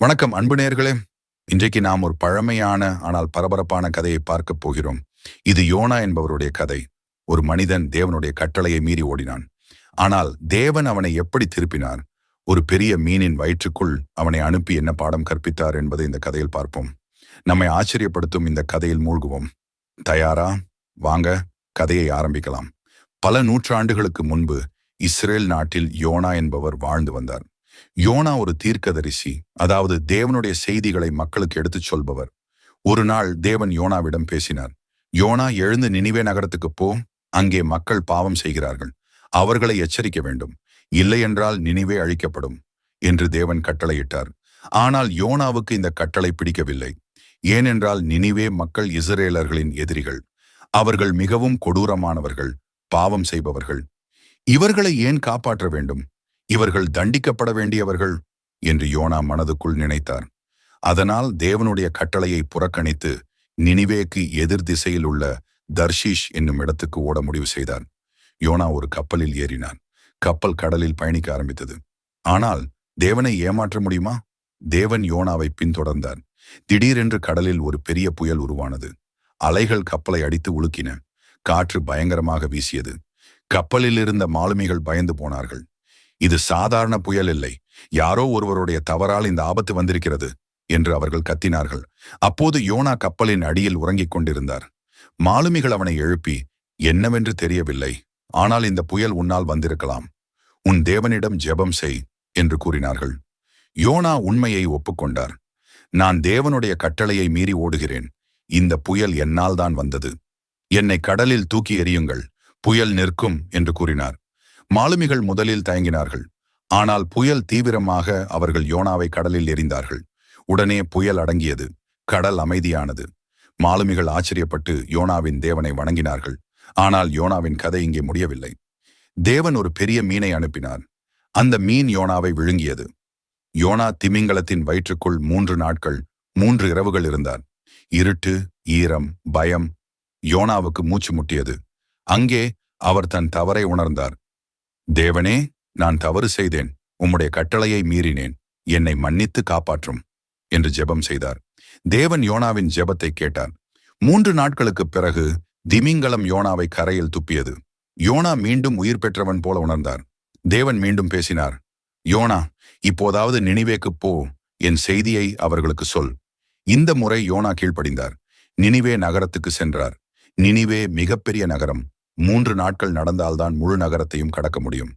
வணக்கம் அன்பு நேர்களே இன்றைக்கு நாம் ஒரு பழமையான ஆனால் பரபரப்பான கதையை பார்க்க போகிறோம். இது யோனா என்பவருடைய கதை. ஒரு மனிதன் தேவனுடைய கட்டளையை மீறி ஓடினான். ஆனால் தேவன் அவனை எப்படி திருப்பினார்? ஒரு பெரிய மீனின் வயிற்றுக்குள் அவனை அனுப்பி என்ன பாடம் கற்பித்தார் என்பதை இந்த கதையில் பார்ப்போம். நம்மை ஆச்சரியப்படுத்தும் இந்த கதையில் மூழ்குவோம். தயாரா? வாங்க கதையை ஆரம்பிக்கலாம். பல நூற்றாண்டுகளுக்கு முன்பு இஸ்ரேல் நாட்டில் யோனா என்பவர் வாழ்ந்து வந்தார். யோனா ஒரு தீர்க்கதரிசி அதாவது தேவனுடைய செய்திகளை மக்களுக்கு எடுத்துச் சொல்பவர். ஒரு நாள் தேவன் யோனாவிடம் பேசினார் யோனா எழுந்து நினைவே நகரத்துக்கு போ அங்கே மக்கள் பாவம் செய்கிறார்கள். அவர்களை எச்சரிக்க வேண்டும். இல்லையென்றால் நினைவே அழிக்கப்படும் என்று தேவன் கட்டளையிட்டார். ஆனால் யோனாவுக்கு இந்த கட்டளை பிடிக்கவில்லை. ஏனென்றால் நினைவே மக்கள் இஸ்ரேலர்களின் எதிரிகள். அவர்கள் மிகவும் கொடூரமானவர்கள் பாவம் செய்பவர்கள். இவர்களை ஏன் காப்பாற்ற வேண்டும்? இவர்கள் தண்டிக்கப்பட வேண்டியவர்கள் என்று யோனா மனதுக்குள் நினைத்தார். அதனால் தேவனுடைய கட்டளையை புறக்கணித்து நினிவேக்கு எதிர் திசையில் உள்ள தர்ஷீஷ் என்னும் இடத்துக்கு ஓட முடிவு செய்தார். யோனா ஒரு கப்பலில் ஏறினான். கப்பல் கடலில் பயணிக்க ஆரம்பித்தது. ஆனால் தேவனை ஏமாற்ற முடியுமா? தேவன் யோனாவை பின்தொடர்ந்தார். திடீரென்று கடலில் ஒரு பெரிய புயல் உருவானது. அலைகள் கப்பலை அடித்து உலுக்கின. காற்று பயங்கரமாக வீசியது. கப்பலில் இருந்த மாலுமிகள் பயந்து போனார்கள். இது சாதாரண புயல் இல்லை. யாரோ ஒருவருடைய தவறால் இந்த ஆபத்து வந்திருக்கிறது என்று அவர்கள் கத்தினார்கள். அப்போது யோனா கப்பலின் அடியில் உறங்கிக் கொண்டிருந்தார். மாலுமிகள் அவனை எழுப்பி என்னவென்று தெரியவில்லை. ஆனால் இந்த புயல் உன்னால் வந்திருக்கலாம். உன் தேவனிடம் ஜெபம் செய் என்று கூறினார்கள். யோனா உண்மையை ஒப்புக்கொண்டார். நான் தேவனுடைய கட்டளையை மீறி ஓடுகிறேன். இந்த புயல் என்னால் தான் வந்தது. என்னை கடலில் தூக்கி எறியுங்கள். புயல் நிற்கும் என்று கூறினார். மாலுமிகள் முதலில் தயங்கினார்கள். ஆனால் புயல் தீவிரமாக அவர்கள் யோனாவை கடலில் எறிந்தார்கள். உடனே புயல் அடங்கியது. கடல் அமைதியானது. மாலுமிகள் ஆச்சரியப்பட்டு யோனாவின் தேவனை வணங்கினார்கள். ஆனால் யோனாவின் கதை இங்கே முடியவில்லை. தேவன் ஒரு பெரிய மீனை அனுப்பினார். அந்த மீன் யோனாவை விழுங்கியது. யோனா திமிங்கலத்தின் வயிற்றுக்குள் மூன்று நாட்கள் மூன்று இரவுகள் இருந்தார். இருட்டு ஈரம் பயம் யோனாவுக்கு மூச்சு முட்டியது. அங்கே அவர் தன் தவறை உணர்ந்தார். தேவனே நான் தவறு செய்தேன். உம்முடைய கட்டளையை மீறினேன். என்னை மன்னித்து காப்பாற்றும் என்று ஜெபம் செய்தார். தேவன் யோனாவின் ஜெபத்தை கேட்டார். மூன்று நாட்களுக்குப் பிறகு திமிங்கலம் யோனாவை கரையில் துப்பியது. யோனா மீண்டும் உயிர் பெற்றவன் போல உணர்ந்தார். தேவன் மீண்டும் பேசினார் யோனா இப்போதாவது நினைவேக்குப் போ. என் செய்தியை அவர்களுக்கு சொல். இந்த முறை யோனா கீழ்ப்படிந்தார். நினிவே நகரத்துக்கு சென்றார். நினிவே மிகப்பெரிய நகரம். மூன்று நாட்கள் நடந்தால்தான் முழு நகரத்தையும் கடக்க முடியும்.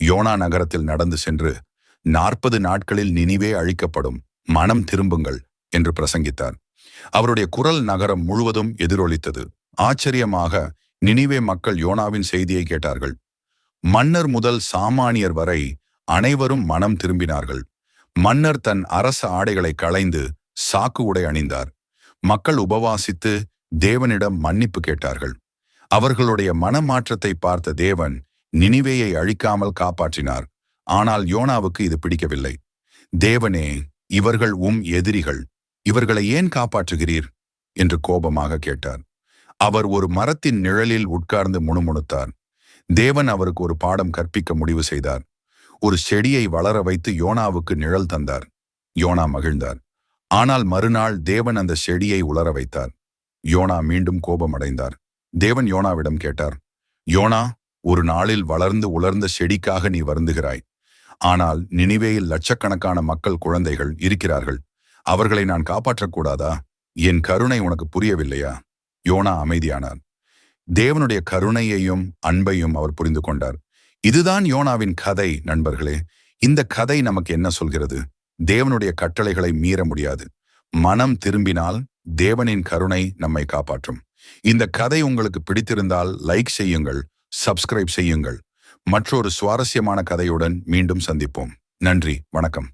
யோனா நகரத்தில் நடந்து சென்று நாற்பது நாட்களில் நினிவே அழிக்கப்படும் மனம் திரும்புங்கள் என்று பிரசங்கித்தார். அவருடைய குரல் நகரம் முழுவதும் எதிரொலித்தது. ஆச்சரியமாக நினிவே மக்கள் யோனாவின் செய்தியை கேட்டார்கள். மன்னர் முதல் சாமானியர் வரை அனைவரும் மனம் திரும்பினார்கள். மன்னர் தன் அரச ஆடைகளை களைந்து சாக்கு உடை அணிந்தார். மக்கள் உபவாசித்து தேவனிடம் மன்னிப்பு கேட்டார்கள். அவர்களுடைய மனமாற்றத்தை பார்த்த தேவன் நினிவேயை அழிக்காமல் காப்பாற்றினார். ஆனால் யோனாவுக்கு இது பிடிக்கவில்லை. தேவனே இவர்கள் உம் எதிரிகள் இவர்களை ஏன் காப்பாற்றுகிறீர்? என்று கோபமாக கேட்டார். அவர் ஒரு மரத்தின் நிழலில் உட்கார்ந்து முணுமுணுத்தார். தேவன் அவருக்கு ஒரு பாடம் கற்பிக்க முடிவு செய்தார். ஒரு செடியை வளர வைத்து யோனாவுக்கு நிழல் தந்தார். யோனா மகிழ்ந்தார். ஆனால் மறுநாள் தேவன் அந்த செடியை உலர வைத்தார். யோனா மீண்டும் கோபமடைந்தார். தேவன் யோனாவிடம் கேட்டார் யோனா ஒரு நாளில் வளர்ந்து உலர்ந்த செடிக்காக நீ வருந்துகிறாய். ஆனால் நினிவேயில் லட்சக்கணக்கான மக்கள் குழந்தைகள் இருக்கிறார்கள். அவர்களை நான் காப்பாற்றக்கூடாதா? என் கருணை உனக்கு புரியவில்லையா? யோனா அமைதியானார். தேவனுடைய கருணையையும் அன்பையும் அவர் புரிந்து கொண்டார். இதுதான் யோனாவின் கதை நண்பர்களே. இந்த கதை நமக்கு என்ன சொல்கிறது? தேவனுடைய கட்டளைகளை மீற முடியாது. மனம் திரும்பினால் தேவனின் கருணை நம்மை காப்பாற்றும். இந்த கதை உங்களுக்கு பிடித்திருந்தால் லைக் செய்யுங்கள் சப்ஸ்கிரைப் செய்யுங்கள். மற்றொரு சுவாரஸ்யமான கதையுடன் மீண்டும் சந்திப்போம். நன்றி வணக்கம்.